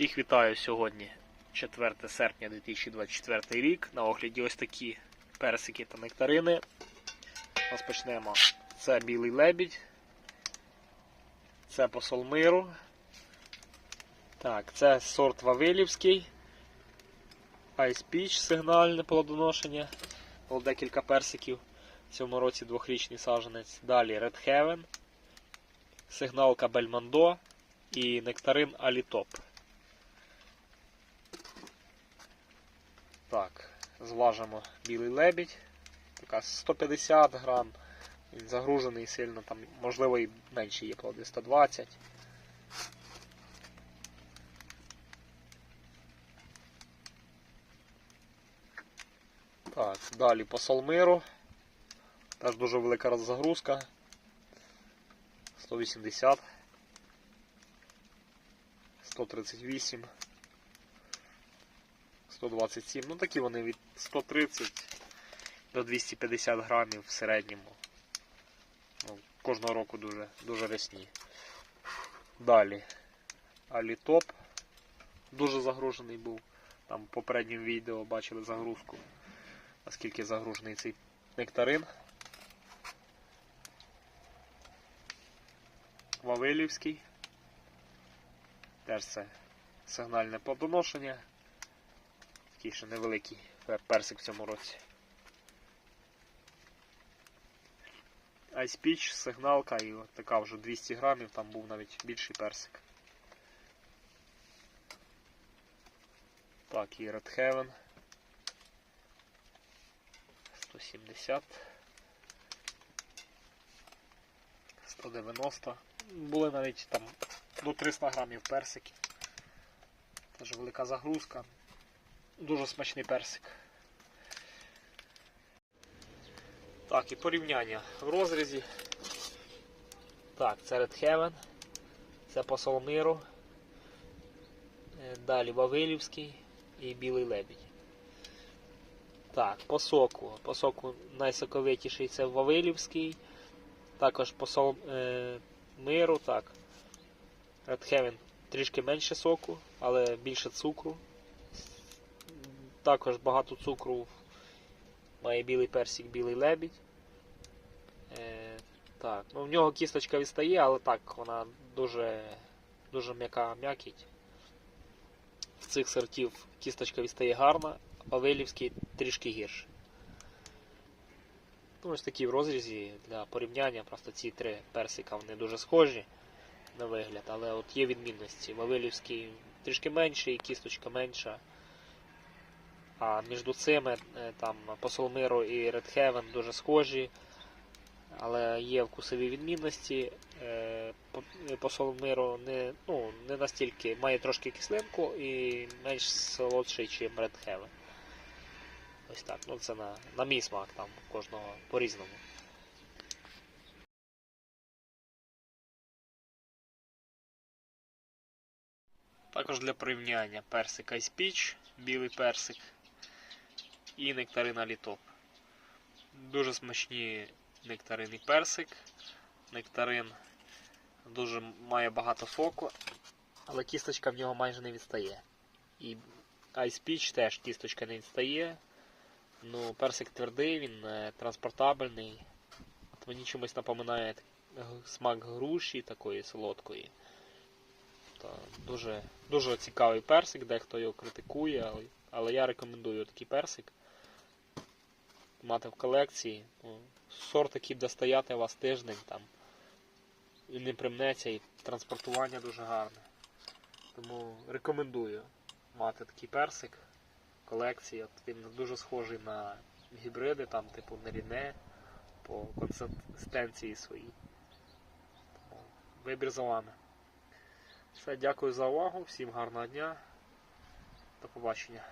Всіх вітаю сьогодні, 4 серпня 2024 рік. На огляді ось такі персики та нектарини. Розпочнемо. Це білий лебідь. Це посол миру. Так, це сорт Вавилівський. Ice Peach сигнальне плодоношення. Було декілька персиків. В цьому році двохрічний саджанець. Далі Red Heaven, сигналка Бельмондо і нектарин Алітоп. Так, зважимо білий лебідь. Така 150 грам. Він загружений сильно, там, можливо, і менші є плоди, 120. Так, далі посол миру. Теж дуже велика загрузка. 180. 138. 127. Ну такі вони від 130 до 250 грамів в середньому. Ну, кожного року дуже, дуже рясні. Далі. Алітоп дуже загружений був. Там в попередньому відео бачили загрузку. Наскільки загружений цей нектарин. Вавилівський. Теж це сигнальне плодоношення. Такий ще невеликий персик в цьому році. Peach, сигналка і така вже 200 грамів, там був навіть більший персик. Так, і Red Heaven. 170. 190. Були навіть там до 300 грамів персиків. Теж велика загрузка. Дуже смачний персик. Так, і порівняння в розрізі. Так, це Red Heaven, це посол миру, Е, далі Вавилівський і Білий Лебідь. Так, по соку. По соку найсоковитіший це Вавилівський. Також посол е, миру, так. Red Heaven трішки менше соку, але більше цукру. Також багато цукру має білий персик, білий лебідь. Е, так, ну в нього кісточка відстає, але так, вона дуже, дуже м'яка м'якіть. В цих сортів кісточка відстає гарна, Павелівський трішки гірше. Ну, ось такі в розрізі для порівняння, просто ці три персика вони дуже схожі на вигляд, але от є відмінності. Вавилівський трішки менший, кісточка менша. А між цими е, там посол миру і Heaven дуже схожі, але є вкусові відмінності. Е, Посол миру не, ну, не настільки має трошки кислинку і менш солодший, ніж Red Heaven. Ось так. Ну це на, на мій смак там кожного по-різному. Також для порівняння персик Ice Peach, білий персик і нектарина літоп. Дуже смачні нектарин і персик. Нектарин дуже має багато соку, але кісточка в нього майже не відстає. І Ice Peach теж кісточка не відстає. Ну, персик твердий, він е, транспортабельний. От мені чомусь напоминає смак груші такої солодкої. Та дуже, дуже цікавий персик, дехто його критикує, але, але я рекомендую такий персик мати в колекції. Ну, сорт, який буде стояти у вас тиждень там. І не примнеться, і транспортування дуже гарне. Тому рекомендую мати такий персик в колекції. От він дуже схожий на гібриди, там, типу Неріне по консистенції своїй. Тому вибір за вами. Все, дякую за увагу, всім гарного дня. До побачення.